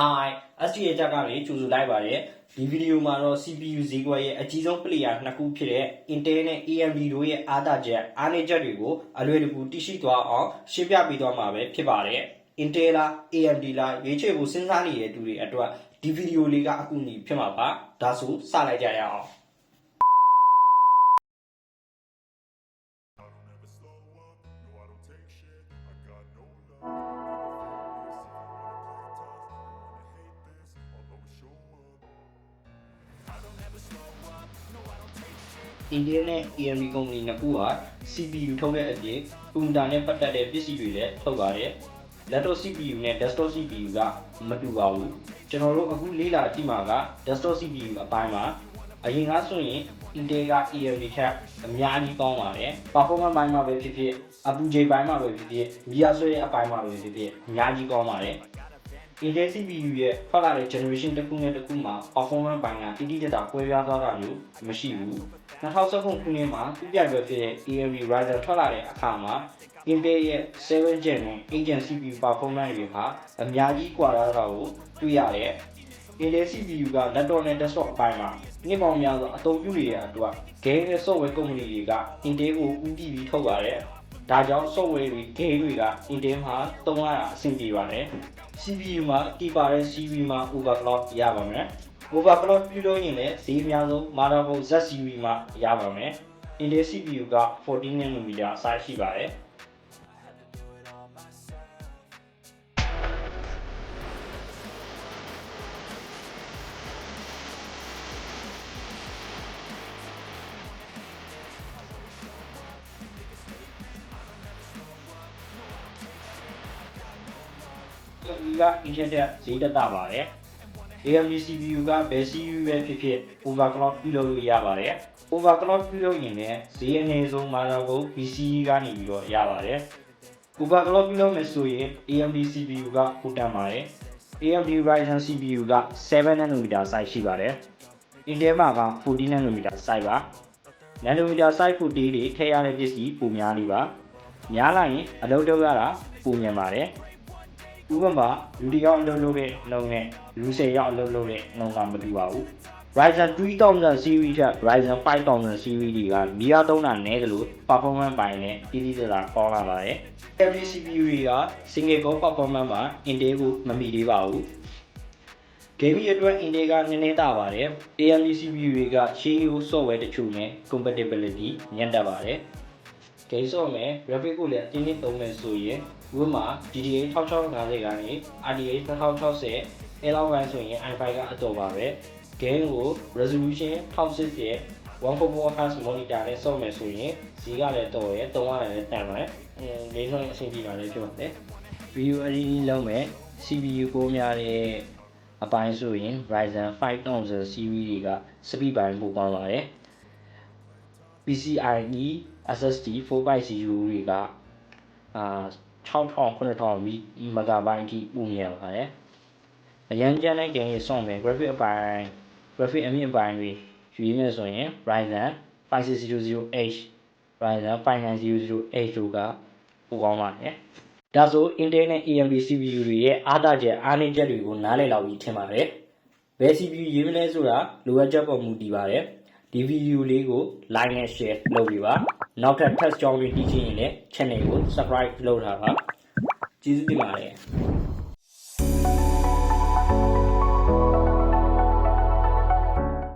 Hi STA တက်ကနေကြိုဆိုလိုက်ပါတယ်ဒီဗီဒီယိုမှာတော့ CPU ဈေးကွက်ရဲ့အကြီးဆုံး player နှစ်ခုဖြစ်တဲ့ Intel နဲ့ AMD တို့ရဲ့အားသာချက်အားနည်းချက်တွေကိုအလွယ်တကူသိရှိသွားအောင်ရှင်းပြပေးသွားမှာပဲဖြစ်ပါတယ် Intel လား AMD လားရွေးချယ်ဖို့စဉ်းစားနေတဲ့သူတွေအတွက်ဒီဗီဒီယိုလေးကအကူအညီဖြစ်မှာပါဒါဆိုစလိုက်ကြရအောင် Intel နဲ့ AMD ကုမ္ပဏီနှစ်ခုဟာ CPU ထုတ်တဲ့အပြင် computer နဲ့ပတ်သက်တဲ့ပစ္စည်းတွေလည်းထုတ်ပါတယ်။ laptop CPU နဲ့ desktop CPU ကမတူပါဘူး။ကျွန်တော်တို့အခုလေ့လာကြည့်မှာက desktop CPU အပိုင်းမှာအရင်ကဆိုရင် Intel က AMD ထက်အများကြီးကောင်းပါတယ်။ performance ဘိုင်းမှာပဲဖြစ်ဖြစ်အပူချိန်ဘိုင်းမှာပဲဖြစ်ဖြစ်မီယာဆွဲတဲ့အပိုင်းမှာပဲဖြစ်ဖြစ်အများကြီးကောင်းပါတယ်။ Intel CPU ရဲ့ထွက်လာတဲ့ generation တစ်ခုနဲ့တစ်ခုမှာ performance ဘိုင်းကတိတိကျကျကွဲပြားသွားတာမျိုးမရှိဘူး။2019ခုနှစ်မှာပြပြပဲဖြစ်တဲ့ AMD Ryzen ထွက်လာတဲ့အခါမှာ Intel ရဲ့7 Gen နဲ့8 Gen CPU performance တွေဟာအများကြီးကွာလာတာကိုတွေ့ရတယ်။ Intel CPU က laptop နဲ့ desktop အပိုင်းမှာနှစ်ပေါင်းများစွာအသုံးပြုနေတဲ့အတွက် game နဲ့ software ကုမ္ပဏီတွေက Intel ကိုဦးတည်ပြီးထုတ်ပါတယ်။ ဒါကြောင့် software တွေ game တွေက Intel မှာသုံးရတာအဆင်ပြေပါတယ်။ CPU မှာတည်ပါတဲ့ CPU မှာ overclock ရပါမယ်။ overclock ပြုလုပ်ရင်လည်းဈေးအများဆုံး motherboard ZCP မှာရပါမယ်။ Intel CPU က14 nanometer size ရှိပါတယ်။ ဒီက Intel တက်ဈေးတက်တာပါတယ် AMD CPU ကဘယ် CPU ပဲဖြစ်ဖြစ် overclock ပြုလုပ်လို့ရပါတယ် overclock ပြုလုပ်ရင်လည်းဈေးအနည်းဆုံး motherboard PCE ကနေပြီးတော့ရပါတယ် overclock ပြုလုပ်မယ်ဆိုရင် AMD CPU ကပိုတန်ပါတယ် AMD Ryzen CPU က7 nanometer size ရှိပါတယ် Intel မှာက14 nanometer size ပါ nanometer size 14တွေထည့်ရတဲ့ပစ္စည်းပိုများနေပါများလာရင်အလုပ်လုပ်ရတာပိုမြန်ပါတယ် ဥပမာလူတစ်ယောက်အလုပ်လုပ်တဲ့နှုန်းနဲ့လူ10ယောက်အလုပ်လုပ်တဲ့နှုန်းကမတူပါဘူး Ryzen 3000 series ထက် Ryzen 5000 series တွေကမီးအားသုံးတာနည်းတယ်လို့ performance ပိုင်းနဲ့တိတိကျကျကောင်းလာပါတယ် AMD CPU တွေက single core performance မှာ Intel ကိုမမီသေးပါဘူး gaming အတွက် Intel ကနည်းနည်းတာပါတယ် AMD CPU တွေကရှေးရိုး software တချို့နဲ့ compatibility ညံ့တက်ပါတယ် game ဆော့မယ် graphic ကိုလည်းအတင်းတင်းသုံးမယ်ဆိုရင်ဥပမာ GTA 6650ကနေ RTX 2060 L1 ဆိုရင် i5 ကအတော်ပါပဲ game ကို resolution 1080ရဲ့ 144Hz monitor နဲ့ဆော့မယ်ဆိုရင်ဈေးကလည်းတော်ရဲ့သုံးရတယ်လည်းတန်ပါတယ်အင်းလေးဆုံးအဆင်ပြေပါလေဖြစ်ပါတယ် video editing လုပ်မယ် CPU ကိုများတဲ့အပိုင်းဆိုရင် Ryzen 5000 series တွေက speed ပိုင်းပိုကောင်းပါတယ် PCIe SSD 450တွေကအာ6000 9000 MB အထိပုံမြန်ပါတယ်အရန်ကျန်တဲ့ game တွေဆော့မယ် graphic အပိုင်း graphic အမြင့်အပိုင်းတွေယူရမယ်ဆိုရင် Ryzen 5600H Ryzen 5900H တို့ကပိုကောင်းပါတယ်ဒါဆို Intel နဲ့ AMD CPU တွေရဲ့အားသာချက်အားနည်းချက်တွေကိုနားလည်လောက်ပြီးထင်ပါတယ်ဘယ် CPU ရေးမလဲဆိုတာလိုအပ်ချက်ပေါ်မူတည်ပါတယ် ဒီဗီဒီယိုလေးကို like နဲ့ share လုပ်ပေးပါနောက်ထပ် test ကြောင်းတွေသိချင်ရင်လည်း channel ကို subscribe လုပ်ထားပါကျေးဇူးတင်ပါတယ်